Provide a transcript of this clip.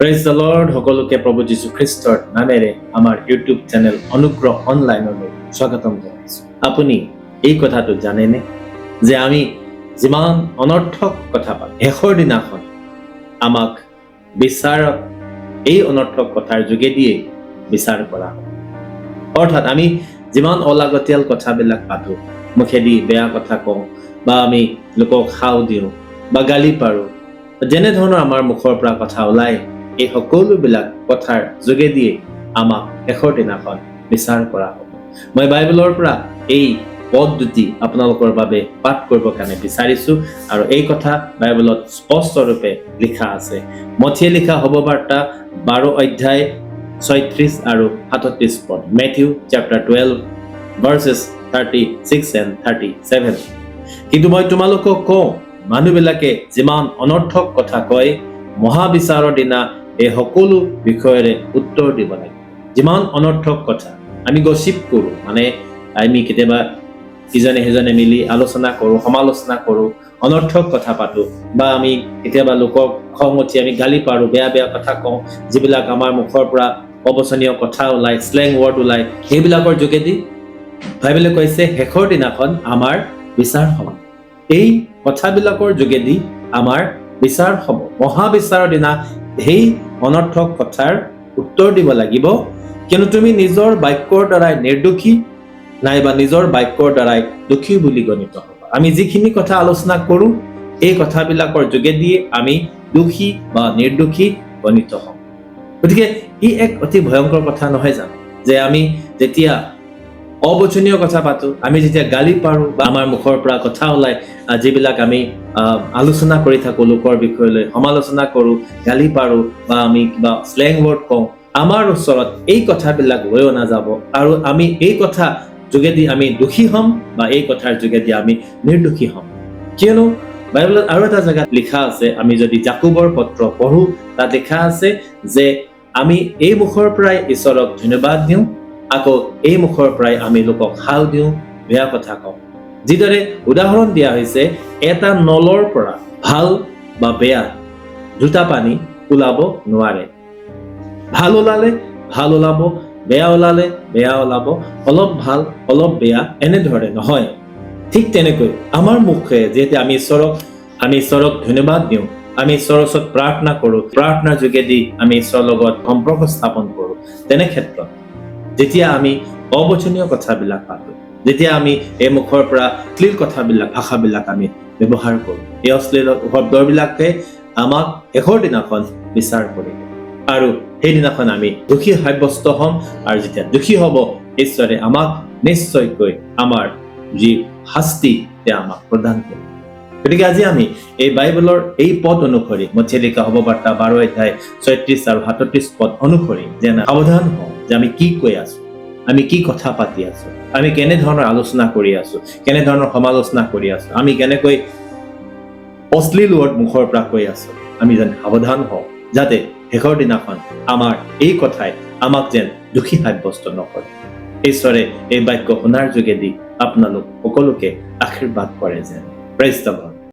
Praise the lord সকলোকে প্ৰভু যীশুখ্ৰীষ্টৰ নামেৰে আমাৰ ইউটিউব চেনেল অনুগ্ৰহ অনলাইনলৈ স্বাগতম জনাইছোঁ। আপুনি এই কথাটো জানেনে? যে আমি যিমান অনৰ্থক কথা পাওঁ শেষৰ দিনাখন আমাক বিচাৰত এই অনৰ্থক কথাৰ যোগেদিয়ে বিচাৰ কৰা হয়। অৰ্থাৎ আমি যিমান অলাগতিয়াল কথাবিলাক পাতোঁ মুখেদি বেয়া কথা কওঁ, বা আমি লোকক সাও দিওঁ, বা গালি পাৰোঁ যেনে ধৰণৰ আমাৰ মুখৰ পৰা কথা ওলায় এই সকলোবিলাক কথাৰ যোগেদিয়ে আমাক শেষৰ দিনাখন বিচাৰ কৰা হ'ব। মই বাইবেলৰ পৰা এই পদ দুটি আপোনালোকৰ বাবে পাঠ কৰিবৰ কাৰণে বিচাৰিছোঁ আৰু এই কথা বাইবেলত স্পষ্টৰূপে লিখা আছে। মঠিয়ে লিখা হ'ব বাৰ্তা বাৰ অধ্যায় ছয়ত্ৰিছ আৰু সাতত্ৰিছ পদ। Matthew chapter twelve, verses thirty six and thirty seven. কিন্তু মই তোমালোকক কওঁ, মানুহবিলাকে যিমান অনৰ্থক কথা কয়, মহাবিচাৰৰ দিনা এই সকলো বিষয়েৰে উত্তৰ দিব লাগে। যিমান অনৰ্থক কথা আমি গচিপ কৰোঁ মানে আমি কেতিয়াবা ইজনে সিজনে মিলি আলোচনা কৰোঁ সমালোচনা কৰোঁ অনৰ্থক কথা পাতোঁ বা আমি কেতিয়াবা লোকক খং উঠি আমি গালি পাৰোঁ বেয়া বেয়া কথা কওঁ যিবিলাক আমাৰ মুখৰ পৰা অবচনীয় কথা ওলায় শ্লেং ৱৰ্ড ওলায় সেইবিলাকৰ যোগেদি বাইবেলে কৈছে শেষৰ দিনাখন আমাৰ বিচাৰ হ'ব। এই কথাবিলাকৰ যোগেদি আমাৰ বিচাৰ হ'ব। মহাবিচাৰৰ দিনা সেই অনৰ্থক কথাৰ উত্তৰ দিব লাগিব। কিয়নো তুমি নিজৰ বাক্যৰ দ্বাৰাই নিৰ্দোষী, নাইবা নিজৰ বাক্যৰ দ্বাৰাই দোষী বুলি গণিত হ'ব। আমি যিখিনি কথা আলোচনা কৰোঁ, এই কথাবিলাকৰ যোগেদিয়ে আমি দোষী বা নিৰ্দোষী গণিত হ'ম। গতিকে ই এক অতি ভয়ংকৰ কথা নহয় জানো? যে আমি যেতিয়া অবচনীয় কথা পাতো। আমি যেতিয়া গালি পাৰোঁ বা আমাৰ মুখৰ পৰা কথা ওলাই যিবিলাক আমি আলোচনা কৰি থাকোঁ লোকৰ বিষয়লৈ, সমালোচনা কৰোঁ, গালি পাৰোঁ বা আমি কিবা শ্লেং ৱৰ্ড কওঁ, আমাৰ ওচৰত এই কথাবিলাক লৈও নাযাব। আৰু আমি এই কথা যোগেদি আমি দোষী হ'ম বা এই কথাৰ যোগেদি আমি নিৰ্দোষী হ'ম। কিয়নো বাইবেলত আৰু এটা জেগাত লিখা আছে, আমি যদি জাকুবৰ পত্ৰ পঢ়োঁ, তাত লিখা আছে যে আমি এই মুখৰ পৰাই ঈশ্বৰক ধন্যবাদ দিওঁ আকৌ এই মুখৰ পৰাই আমি লোকক সাও দিওঁ বেয়া কথা কওঁ। যিদৰে উদাহৰণ দিয়া হৈছে, এটা নলৰ পৰা ভালো বা বেয়া, দুটা পানী ওলাব নোৱাৰে। ভালো ওলালে ভালো ওলাব, বেয়া ওলালে বেয়া ওলাব, অলপ ভালো, অলপ বেয়া এনেদৰে নহয়। ঠিক তেনেকৈ আমাৰ মুখে যিহেতু আমি ঈশ্বৰক আমি ঈশ্বৰক ধন্যবাদ দিওঁ, আমি ঈশ্বৰৰ ওচৰত প্ৰাৰ্থনা কৰোঁ, প্ৰাৰ্থনাৰ যোগেদি আমি ঈশ্বৰৰ লগত সম্পৰ্ক স্থাপন কৰোঁ। তেনে ক্ষেত্ৰত যেতিয়া আমি অবচনীয় কথাবিলাক পাতোঁ, যেতিয়া আমি এই মুখৰ পৰা অশ্লীল কথাবিলাক, ভাষাবিলাক আমি ব্যৱহাৰ কৰোঁ, এই অশ্লীল শব্দবিলাকে আমাক শেষৰ দিনাখন বিচাৰ কৰিব আৰু সেইদিনাখন আমি দোষী সাব্যস্ত হ'ম আৰু যেতিয়া দোষী হ'ব, ঈশ্বৰে আমাক নিশ্চয়কৈ আমাৰ যি শাস্তি তেওঁ আমাক প্ৰদান কৰিব গতিকে আজি আমি এই বাইবেলৰ এই পদ অনুসৰি মঠিয়ে হ'ব বাৰ্তা বাৰ অধ্যায় ছয়ত্ৰিছ আৰু সাতত্ৰিছ পদ অনুসৰি যেন সাৱধান হওঁ যে আমি কি কৈ আছো? আমি কি কথা পাতি আছো? আমি কেনেধৰণৰ আলোচনা কৰি আছো? কেনেধৰণৰ সমালোচনা কৰি আছো? আমি কেনেকৈ অশ্লীল ৱৰ্ড মুখৰ পৰা কৈ আছো? আমি যেন সাৱধান হওঁ, যাতে শেষৰ দিনাখন আমাৰ এই কথাই আমাক যেন দোষী সাব্যস্ত নকৰে। ঈশ্বৰে এই বাক্য শুনাৰ যোগেদি আপোনালোক সকলোকে আশীৰ্বাদ কৰে যেন। লৰ্ড